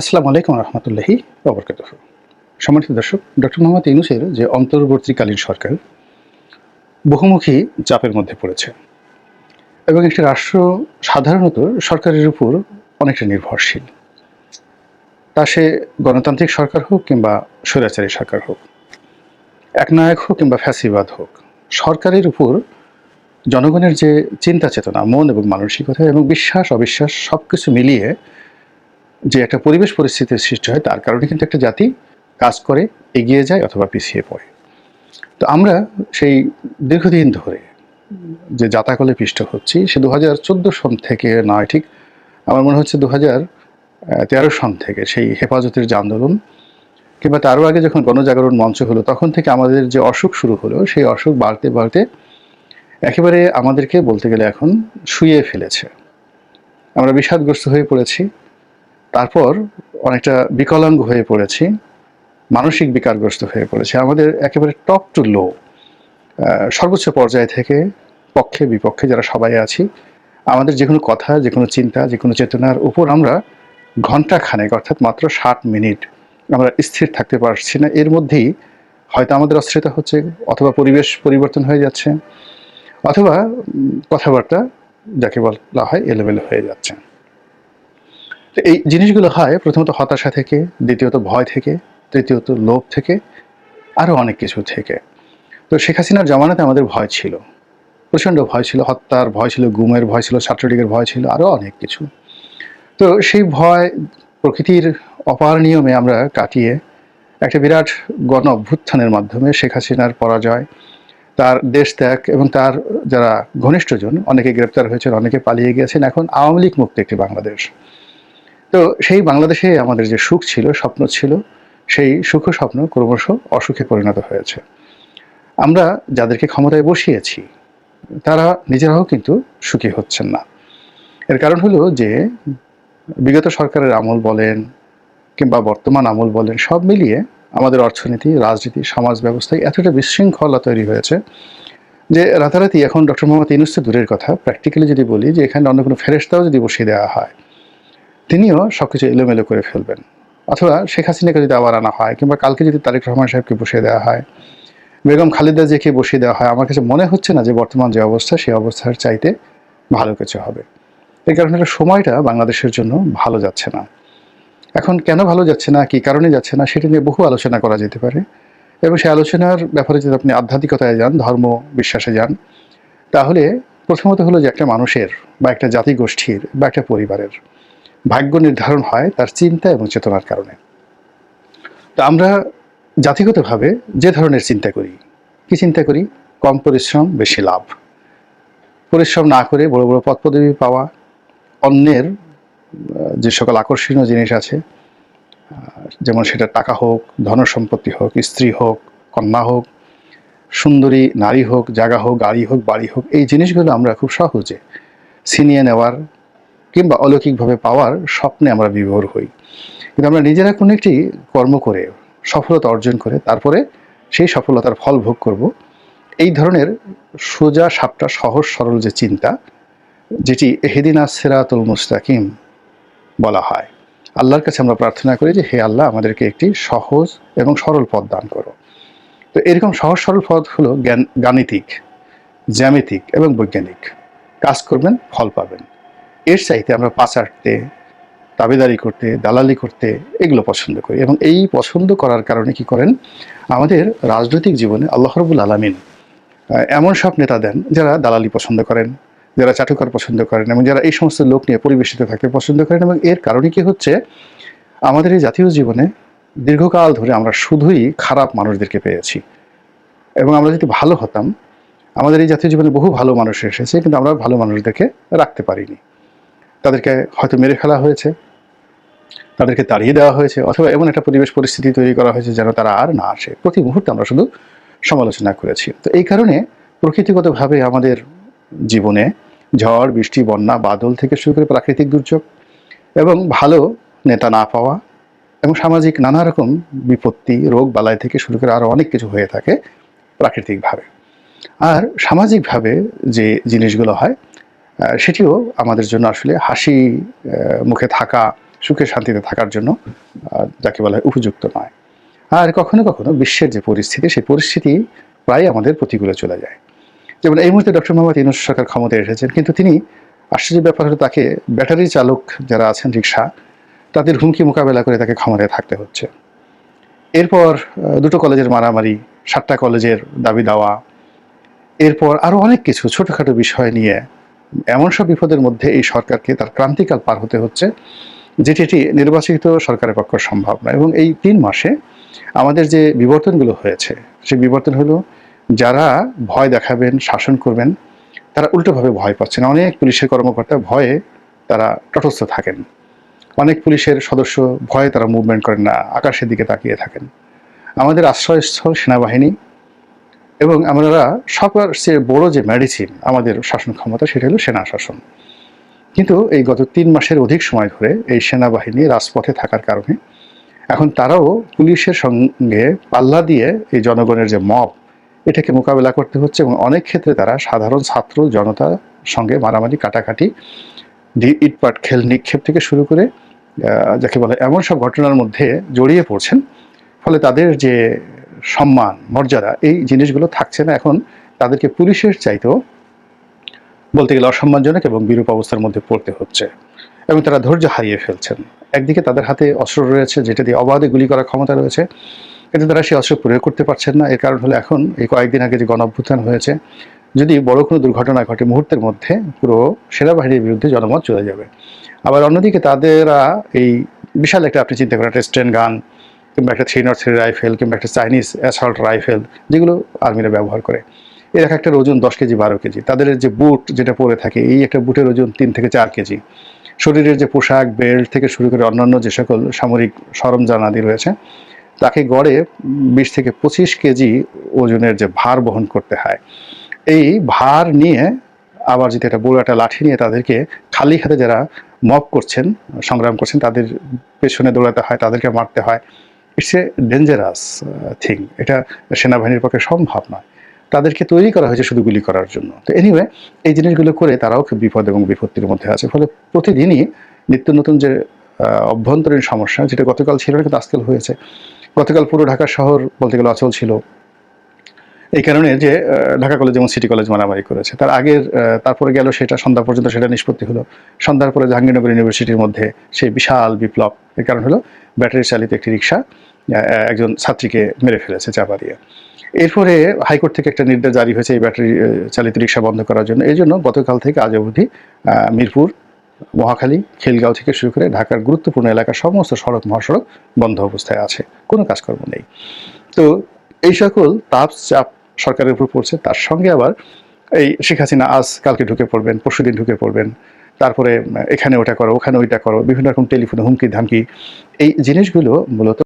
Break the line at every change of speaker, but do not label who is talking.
আসসালামু আলাইকুম রহমতুল্লাহি অবরকাত সম্মানিত দর্শক, ডক্টর মোহাম্মদ ইউনুসের যে অন্তর্বর্তীকালীন সরকার, বহুমুখী চাপের মধ্যে পড়েছে এবং একটি রাষ্ট্র সাধারণত সরকারের উপর অনেকটা নির্ভরশীল। তা সে গণতান্ত্রিক সরকার হোক কিংবা স্বৈরাচারী সরকার হোক, একনায়ক হোক কিংবা ফ্যাসিবাদ হোক, সরকারের উপর জনগণের যে চিন্তা চেতনা মন এবং মানসিকতা এবং বিশ্বাস অবিশ্বাস সব কিছু মিলিয়ে যে একটা পরিবেশ পরিস্থিতির সৃষ্টি হয়, তার কারণে কিন্তু একটা জাতি কাজ করে, এগিয়ে যায় অথবা পিছিয়ে পড়ে। তো আমরা সেই দীর্ঘদিন ধরে যে জাতাকলে পিষ্ট হচ্ছি, সে দু হাজার চোদ্দ সন থেকে নয়, ঠিক আমার মনে হচ্ছে দু হাজার তেরো সন থেকে সেই হেফাজতের যে আন্দোলন, কিংবা তারও আগে যখন গণজাগরণ মঞ্চ হলো, তখন থেকে আমাদের যে অসুখ শুরু হলো, সেই অসুখ বাড়তে বাড়তে একেবারে আমাদেরকে বলতে গেলে এখন শুয়ে ফেলেছে। আমরা বিষাদগ্রস্ত হয়ে পড়েছি। তারপর অনেকটা বিকলাঙ্গ হয়ে পড়েছি, মানসিক বিকারগ্রস্ত হয়ে পড়েছি। আমাদের একেবারে টপ টু লো সর্বোচ্চ পর্যায় থেকে পক্ষে, বিপক্ষে যারা সবাই আছি, আমাদের যে কোনো কথা, যে কোনো চিন্তা, যে কোনো চেতনার উপর আমরা ঘণ্টা খানেক অর্থাৎ মাত্র ষাট মিনিট আমরা স্থির থাকতে পারছি না। এর মধ্যেই হয়তো আমাদের অস্থিরতা হচ্ছে অথবা পরিবেশ পরিবর্তন হয়ে যাচ্ছে, অথবা কথাবার্তা, যাকে বলা হয় এলোমেলো হয়ে যাচ্ছে। তো এই জিনিসগুলো হয়, প্রথমত হতাশা থেকে, দ্বিতীয়ত ভয় থেকে, তৃতীয়ত লোভ থেকে আরও অনেক কিছু থেকে। তো শেখ হাসিনার জমানাতে আমাদের ভয় ছিল। প্রচণ্ড ভয় ছিল, হত্যার ভয় ছিল, গুমের ভয় ছিল, ছাত্রলীগের ভয় ছিল আরও অনেক কিছু। তো সেই ভয় প্রকৃতির অপার নিয়মে আমরা কাটিয়ে একটা বিরাট গণ অভ্যুত্থানের মাধ্যমে শেখ হাসিনার পরাজয়, তার দেশ ত্যাগ এবং তার যারা ঘনিষ্ঠজন, অনেকে গ্রেপ্তার হয়েছেন, অনেকে পালিয়ে গিয়েছেন, এখন আওয়ামী লীগ মুক্ত একটি বাংলাদেশ। তো সেই বাংলাদেশে আমাদের যে সুখ ছিল, স্বপ্ন ছিল, সেই সুখ স্বপ্ন ক্রমশ অসুখে পরিণত হয়েছে। আমরা যাদেরকে ক্ষমতায় বসিয়েছি, তারা নিজেরাও কিন্তু সুখী হচ্ছেন না। এর কারণ হলো যে, বিগত সরকারের আমল বলেন কিংবা বর্তমান আমল বলেন, সব মিলিয়ে আমাদের অর্থনীতি, রাজনীতি, সমাজ ব্যবস্থায় এতটা বিশৃঙ্খলা তৈরি হয়েছে যে, রাতারাতি এখন ডক্টর মোহাম্মদ ইউনুস দূরের কথা প্র্যাকটিক্যালি যদি বলি যে, এখানে অন্য কোনো ফেরেস্তাও যদি বসিয়ে দেওয়া হয় তিনিও সব কিছু এলোমেলো করে ফেলবেন। অথবা শেখ হাসিনাকে যদি আবার আনা হয়, কিংবা কালকে যদি তারেক রহমান সাহেবকে বসিয়ে দেওয়া হয়, বেগম খালেদা জিয়াকে বসিয়ে দেওয়া হয়, আমার কাছে মনে হচ্ছে না যে বর্তমান যে অবস্থা, সেই অবস্থার চাইতে ভালো কিছু হবে। এই কারণে সময়টা বাংলাদেশের জন্য ভালো যাচ্ছে না। এখন কেন ভালো যাচ্ছে না, কি কারণে যাচ্ছে না, সেটা নিয়ে বহু আলোচনা করা যেতে পারে। এবং সেই আলোচনার ব্যাপারে যদি আপনি আধ্যাত্মিকতায় যান, ধর্ম বিশ্বাসে যান, তাহলে প্রথমত হলো যে একটা মানুষের বা একটা জাতিগোষ্ঠীর বা একটা পরিবারের ভাগ্য নির্ধারণ হয় তার চিন্তা এবং চেতনার কারণে। তো আমরা জাতিগতভাবে যে ধরনের চিন্তা করি, কি চিন্তা করি? কম পরিশ্রম, বেশি লাভ। পরিশ্রম না করে বড় বড় পদ পদবি পাওয়া, অন্যের যে সকল আকর্ষণীয় জিনিস আছে যেমন সেটা টাকা হোক, ধনসম্পত্তি হোক, স্ত্রী হোক, কন্যা হোক, সুন্দরী নারী হোক, জায়গা হোক, গাড়ি হোক, বাড়ি হোক, এই জিনিসগুলো আমরা খুব সহজে ছিনিয়ে নেওয়ার কিংবা অলৌকিকভাবে পাওয়ার স্বপ্নে আমরা বিভোর হই। কিন্তু আমরা নিজেরা কোনো একটি কর্ম করে, সফলতা অর্জন করে, তারপরে সেই সফলতার ফল ভোগ করব। এই ধরনের সোজা সাপটা সহজ সরল যে চিন্তা, যেটি এহেদিনা সেরাতুল মুস্তাকিম বলা হয়। আল্লাহর কাছে আমরা প্রার্থনা করি যে, হে আল্লাহ, আমাদেরকে একটি সহজ এবং সরল পথ দান করো। তো এরকম সহজ সরল পথ হলো জ্ঞান, গাণিতিক, জ্যামিতিক এবং বৈজ্ঞানিক। কাজ করবেন, ফল পাবেন। এর চাইতে আমরা পাচারতে দাবিদারি করতে, দালালি করতে এগুলো পছন্দ করি এবং এই পছন্দ করার কারণে কি করেন? আমাদের রাজনৈতিক জীবনে আল্লাহ রবুল আলমিন এমন সব নেতা দেন যারা দালালি পছন্দ করেন, যারা চাটুকার পছন্দ করেন এবং যারা এই সমস্ত লোক নিয়ে পরিবেশিত থাকতে পছন্দ করেন এবং এর কারণে কি হচ্ছে? আমাদের এই জাতীয় জীবনে দীর্ঘকাল ধরে আমরা শুধুই খারাপ মানুষদেরকে পেয়েছি এবং আমরা যদি ভালো হতাম, আমাদের এই জাতীয় জীবনে বহু ভালো মানুষ এসেছে কিন্তু আমরা ভালো মানুষদেরকে রাখতে পারিনি। তাদেরকে হয়তো মেরে ফেলা হয়েছে, তাদেরকে তাড়িয়ে দেওয়া হয়েছে, অথবা এমন একটা পরিবেশ পরিস্থিতি তৈরি করা হয়েছে যেন তারা আর না আসে। প্রতি মুহূর্তে আমরা শুধু সমালোচনা করেছি। তো এই কারণে প্রকৃতিগতভাবে আমাদের জীবনে ঝড়, বৃষ্টি, বন্যা, বাদল থেকে শুরু করে প্রাকৃতিক দুর্যোগ এবং ভালো নেতা না পাওয়া এবং সামাজিক নানা রকম বিপত্তি, রোগ বালাই থেকে শুরু করে আরও অনেক কিছু হয়ে থাকে প্রাকৃতিকভাবে। আর সামাজিকভাবে যে জিনিসগুলো হয় সেটিও আমাদের জন্য আসলে হাসি মুখে থাকা, সুখে শান্তিতে থাকার জন্য যাকে বলা হয় উপযুক্ত নয়। আর কখনো কখনো বিশ্বের যে পরিস্থিতি, সেই পরিস্থিতি প্রায় আমাদের প্রতিকূলে চলে যায়। যেমন এই মুহূর্তে ডক্টর মোহাম্মদ ইউনুস সরকার ক্ষমতায় এসেছেন, কিন্তু তিনি, আশ্চর্য ব্যাপার হলো তাকে, ব্যাটারি চালক যারা আছেন রিক্সা তাদের হুমকি মোকাবেলা করে তাকে ক্ষমতায় থাকতে হচ্ছে। এরপর দুটো কলেজের মারামারি, সাতটা কলেজের দাবি দেওয়া, এরপর আরও অনেক কিছু ছোটোখাটো বিষয় নিয়ে এমন সব বিপদের মধ্যে এই সরকারকে তার ক্রান্তিকাল পার হতে হচ্ছে, যেটি এটি নির্বাচিত সরকারের পক্ষ সম্ভব নয়। এবং এই তিন মাসে আমাদের যে বিবর্তনগুলো হয়েছে, সেই বিবর্তন হলো যারা ভয় দেখাবেন, শাসন করবেন, তারা উল্টোভাবে ভয় পাচ্ছেন। অনেক পুলিশের কর্মকর্তা ভয়ে তারা তটস্থ থাকেন। অনেক পুলিশের সদস্য ভয়ে তারা মুভমেন্ট করেন না, আকাশের দিকে তাকিয়ে থাকেন। আমাদের আশ্রয়স্থল সেনাবাহিনী এবং আমরা সবচেয়ে বড় যে মেডিসিন আমাদের শাসন ক্ষমতা, সেটা হলো সেনা শাসন। কিন্তু এই গত তিন মাসের অধিক সময় ধরে এই সেনাবাহিনী রাজপথে থাকার কারণে এখন তারাও পুলিশের সঙ্গে পাল্লা দিয়ে এই জনগণের যে মব, এটাকে মোকাবেলা করতে হচ্ছে এবং অনেক ক্ষেত্রে তারা সাধারণ ছাত্র জনতার সঙ্গে মারামারি, কাটাকাটি ইটপাট খেল নিক্ষেপ থেকে শুরু করে যাকে বলে এমন সব ঘটনার মধ্যে জড়িয়ে পড়ছেন। ফলে তাদের যে সম্মান, মর্যাদা এই জিনিসগুলো থাকছে না। এখন তাদেরকে পুলিশের চাইতেও বলতে গেলে অসম্মানজনক এবং বিরূপ অবস্থার মধ্যে পড়তে হচ্ছে এবং তারা ধৈর্য হারিয়ে ফেলছেন। একদিকে তাদের হাতে অস্ত্র রয়েছে, যেটা দিয়ে অবাধে গুলি করার ক্ষমতা রয়েছে, কিন্তু তারা সেই অস্ত্র প্রয়োগ করতে পারছেন না। এর কারণ হলো এখন এই কয়েকদিন আগে যে গণ অভ্যুত্থান হয়েছে, যদি বড় কোনো দুর্ঘটনা ঘটে, মুহূর্তের মধ্যে পুরো সেনাবাহিনীর বিরুদ্ধে জনমত চলে যাবে। আবার অন্যদিকে তাদেরা এই বিশাল একটা আপনি চিন্তা করেন, একটা স্ট্রেন গান কিংবা একটা থ্রি নট থ্রি রাইফেল কিংবা একটা চাইনিজ অ্যাসল্ট রাইফেল যেগুলো আর্মিরা ব্যবহার করে। এর এক একটার ওজন দশ কেজি, বারো কেজি। তাদের যে বুট যেটা পরে থাকে, এই একটা বুটের ওজন তিন থেকে চার কেজি। শরীরের যে পোশাক বেল্ট থেকে শুরু করে অন্যান্য যে সকল সামরিক সরঞ্জাম আদি রয়েছে, তাকে গড়ে বিশ থেকে পঁচিশ কেজি ওজনের যে ভার বহন করতে হয়। এই ভার নিয়ে আবার যদি একটা বড় একটা লাঠি নিয়ে তাদেরকে খালি হাতে যারা মপ করছেন, সংগ্রাম করছেন, তাদের পেছনে দৌড়াতে হয়, তাদেরকে মারতে হয়। ইটস এ ডেঞ্জারাস থিং এটা সেনাবাহিনীর পক্ষে সম্ভব নয়। তাদেরকে তৈরি করা হয়েছে শুধু গুলি করার জন্য। তো এনিওয়ে এই জিনিসগুলো করে তারাও খুব বিপদ এবং বিপত্তির মধ্যে আছে। ফলে প্রতিদিনই নিত্য নতুন যে অভ্যন্তরীণ সমস্যা, যেটা গতকাল ছিল না, কিন্তু আজকাল হয়েছে। গতকাল পুরো ঢাকা শহর বলতে গেলে অচল ছিল। এই কারণে যে ঢাকা কলেজ যেমন সিটি কলেজ মারামারি করেছে। তার আগের তারপরে গেল সেটা সন্ধ্যা পর্যন্ত সেটা নিষ্পত্তি হলো। সন্ধ্যার পরে জাহাঙ্গীরনগর ইউনিভার্সিটির মধ্যে সেই বিশাল বিপ্লব। এর কারণ হলো ব্যাটারি চালিত একটি রিক্সা একজন ছাত্রীকে মেরে ফেলেছে চাপা দিয়ে এরপরে হাইকোর্ট থেকে একটা নির্দেশ জারি হয়েছে এই ব্যাটারি চালিত রিক্সা বন্ধ করার জন্য। এই জন্য গতকাল থেকে আজ অবধি মিরপুর, মহাখালী, খিলগাঁও থেকে শুরু করে ঢাকার গুরুত্বপূর্ণ এলাকার সমস্ত সড়ক, মহাসড়ক বন্ধ অবস্থায় আছে। কোনো কাজকর্ম নেই। তো এই সকল তাপ চাপ সরকারের উপর পড়ছে। তার সঙ্গে আবার এই শেখ হাসিনা আজ কালকে ঢুকে পড়বেন পরশুদিন ঢুকে পড়বেন। তারপরে এখানে ওটা করো, ওখানে ওইটা করো, বিভিন্ন রকম টেলিফোনে হুমকি ধামকি এই জিনিসগুলো মূলত